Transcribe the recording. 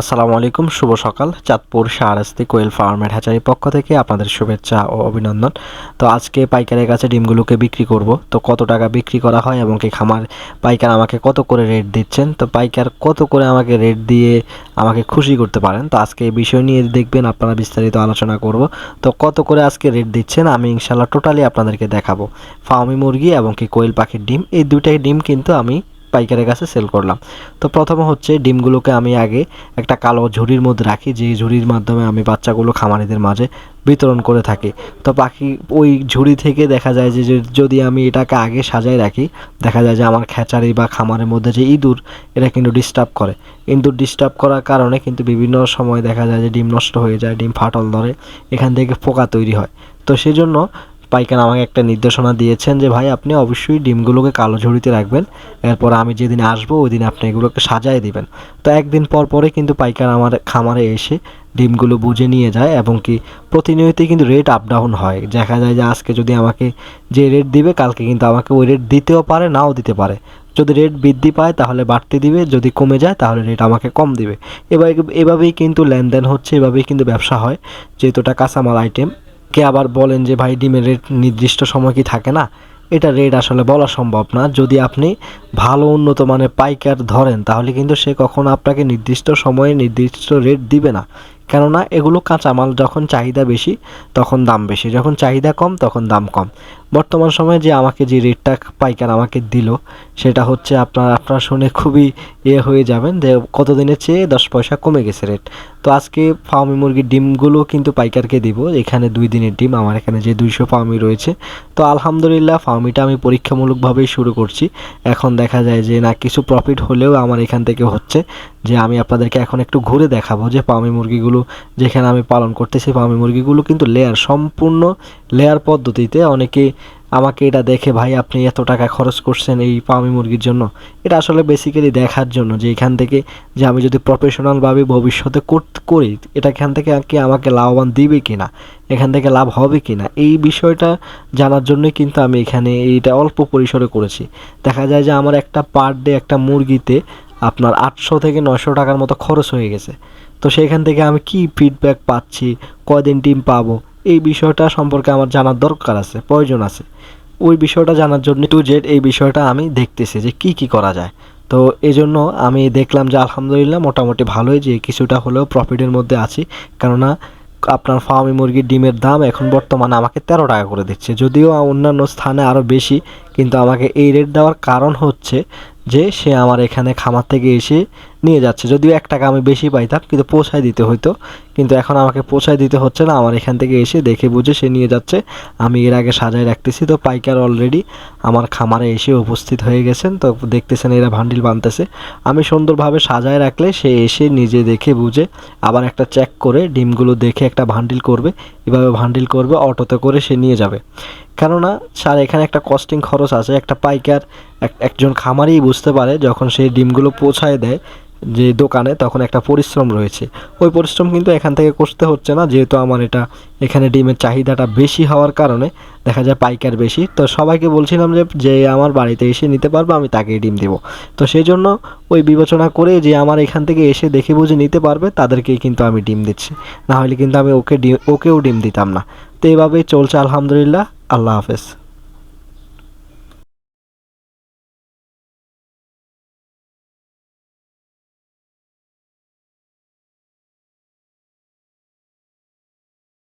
আসসালামু আলাইকুম, শুভ সকাল। চাঁদপুর শাহরাস্তি কোয়েল ফার্মের হ্যাচারির পক্ষ থেকে আপনাদের শুভেচ্ছা ও অভিনন্দন। তো আজকে পাইকারের কাছে ডিমগুলোকে বিক্রি করব। তো কত টাকা বিক্রি করা হয় এবং কি খামার পাইকার আমাকে কত করে রেট দিচ্ছেন? তো পাইকার কত করে আমাকে রেট দিয়ে আমাকে খুশি করতে পারেন? তো আজকে এই বিষয় নিয়ে দেখবেন, আপনারা বিস্তারিত আলোচনা করব। তো কত করে আজকে রেট দিচ্ছেন? আমি ইনশাল্লাহ টোটালি আপনাদেরকে দেখাবো। ফার্মি মুরগি এবং কি কোয়েল পাখির ডিম, এই দুইটাই ডিম কিন্তু আমি পাইকারের কাছে সেল করলাম। তো প্রথমে হচ্ছে ডিমগুলোকে আমি আগে একটা কালো ঝুড়ির মধ্যে রাখি যে ঝুড়ির মাধ্যমে আমি বাচ্চাগুলো খামারিদের মাঝে বিতরণ করে থাকি। তো পাখি ওই ঝুড়ি থেকে দেখা যায় যে যদি আমি এটাকে আগে সাজায় রাখি, দেখা যায় যে আমার খেচারি বা খামারের মধ্যে যে ইঁদুর এটা কিন্তু ডিস্টার্ব করে। ইঁদুর ডিস্টার্ব করার কারণে কিন্তু বিভিন্ন সময় দেখা যায় যে ডিম নষ্ট হয়ে যায়, ডিম ফাটল ধরে, এখান থেকে পোকা তৈরি হয়। তো সেজন্য পাইকার আমাকে একটা নির্দেশনা দিয়েছেন যে, ভাই, আপনি অবশ্যই ডিমগুলোকে কালো ঝুড়িতে রাখবেন। এরপর আমি যেদিন আসব, ওই দিন আপনি এগুলোকে সাজায় দিবেন। তো একদিন পর পরে কিন্তু পাইকার আমার খামারে এসে ডিমগুলো বুঝে নিয়ে যায় এবং কি প্রতিনিয়তই কিন্তু রেট আপ ডাউন হয়। দেখা যায় যে, আজকে যদি আমাকে যে রেট দিবে, কালকে কিন্তু আমাকে ওই রেট দিতেও পারে, নাও দিতে পারে। যদি রেট বৃদ্ধি পায়, তাহলে বাড়তে দিবে, যদি কমে যায়, তাহলে রেট আমাকে কম দিবে। এবার, এভাবেই কিন্তু লেনদেন হচ্ছে, এভাবেই কিন্তু ব্যবসা হয়। যেহেতু এটা কাঁচামাল আইটেম কে আবার বলেন যে, ভাই, ডিমের রেট নির্দিষ্ট সময় কি থাকে না? এটা রেট আসলে বলা সম্ভব না। যদি আপনি ভালো উন্নত মানের পাইকার ধরেন, তাহলে কিন্তু সে কখনো আপনাকে নির্দিষ্ট সময়ে নির্দিষ্ট রেট দিবে না। কেননা এগুলো কাঁচামাল, যখন চাহিদা বেশি, তখন দাম বেশি। যখন চাহিদা কম, তখন দাম কম। বর্তমান সময়ে যে আমাকে যে রেটটা পাইকার আমাকে দিল, সেটা হচ্ছে আপনার, আপনারা শুনে খুবই ইয়ে হয়ে যাবেন যে কতদিনের চেয়ে দশ পয়সা কমে গেছে রেট। তো আজকে ফার্মি মুরগির ডিমগুলো কিন্তু পাইকারকে দিব, এখানে দুই দিনের ডিম, আমার এখানে যে দুইশো ফার্মি রয়েছে। তো আলহামদুলিল্লাহ ফার্মিটা আমি পরীক্ষামূলকভাবেই শুরু করছি। এখন দেখা যায় যে না, কিছু প্রফিট হলেও আমার এখান থেকে হচ্ছে। যে আমি আপনাদেরকে এখন একটু ঘুরে দেখাবো যে পামি মুরগিগুলো যেখানে আমি পালন করতেছি, পামি মুরগিগুলো কিন্তু লেয়ার সম্পূর্ণ লেয়ার পদ্ধতিতে অনেকে আমাকে এটা দেখে, ভাই, আপনি এত টাকা খরচ করছেন এই পামি মুরগির জন্য? এটা আসলে বেসিক্যালি দেখার জন্য যে এখান থেকে যে আমি যদি প্রফেশনালভাবে ভবিষ্যতে করি, এটা এখান থেকে কি আমাকে লাভবান দিবে কি না এখান থেকে লাভ হবে কি না এই বিষয়টা জানার জন্যই কিন্তু আমি এখানে এইটা অল্প পরিসরে করেছি। দেখা যায় যে আমার একটা পার ডে একটা মুরগিতে আপনার আটশো থেকে নশো টাকার মতো খরচ হয়ে গেছে। তো সেখান থেকে আমি কি ফিডব্যাক পাচ্ছি কদিন টিম পাবো, এই বিষয়টা সম্পর্কে আমার জানার দরকার আছে, প্রয়োজন আছে। ওই বিষয়টা জানার জন্য টু জেড এই বিষয়টা আমি দেখতেছি যে কি কি করা যায়। তো এই জন্য আমি দেখলাম যে আলহামদুলিল্লাহ মোটামুটি ভালোই যে কিছুটা হলেও প্রফিটের মধ্যে আছি। কেননা আপনার ফার্মি মুরগির ডিমের দাম এখন বর্তমানে আমাকে তেরো টাকা করে দিচ্ছে। যদিও অন্যান্য স্থানে আরও বেশি, কিন্তু আমাকে এই রেট দেওয়ার কারণ হচ্ছে যে সে আমার এখানে খামার থেকে এসে নিয়ে যাচ্ছে। যদিও এক টাকা আমি বেশি পাইতাম, কিন্তু পৌঁছায় দিতে হইতো। কিন্তু এখন আমাকে পৌঁছায় দিতে হচ্ছে না। আমার এখান থেকে এসে দেখে বুঝে সে নিয়ে যাচ্ছে। আমি এর আগে সাজায় রাখতেছি তো পাইকার অলরেডি আমার খামারে এসে উপস্থিত হয়ে গেছেন। তো দেখতেছেন এরা ভান্ডিল বানতেছে। আমি সুন্দরভাবে সাজায় রাখলে সে এসে নিজে দেখে বুঝে। আবার একটা চেক করে ডিমগুলো দেখে একটা ভান্ডিল করবে। এভাবে ভান্ডিল করবে, অটোতে করে সে নিয়ে যাবে। কেননা, স্যার, এখানে একটা কস্টিং খরচ আছে। একটা পাইকার একজন খামারেই বুঝতে পারে, যখন সেই ডিমগুলো পৌঁছায় দেয় যে দোকানে, তখন একটা পরিশ্রম রয়েছে। ওই পরিশ্রম কিন্তু এখান থেকে করতে হচ্ছে না, যেহেতু আমার এটা, এখানে ডিমের চাহিদাটা বেশি হওয়ার কারণে দেখা যায় পাইকার বেশি। তো সবাইকে বলছিলাম যে যে আমার বাড়িতে এসে নিতে পারবে, আমি তাকেই ডিম দেবো। তো সেই জন্য ওই বিবেচনা করে যে আমার এখান থেকে এসে দেখে বুঝে নিতে পারবে, তাদেরকেই কিন্তু আমি ডিম দিচ্ছি। না হলে কিন্তু আমি ওকে ডিম ওকেও ডিম দিতাম না। তো এভাবেই চলছে, আলহামদুলিল্লাহ। আল্লাহ হাফেজ।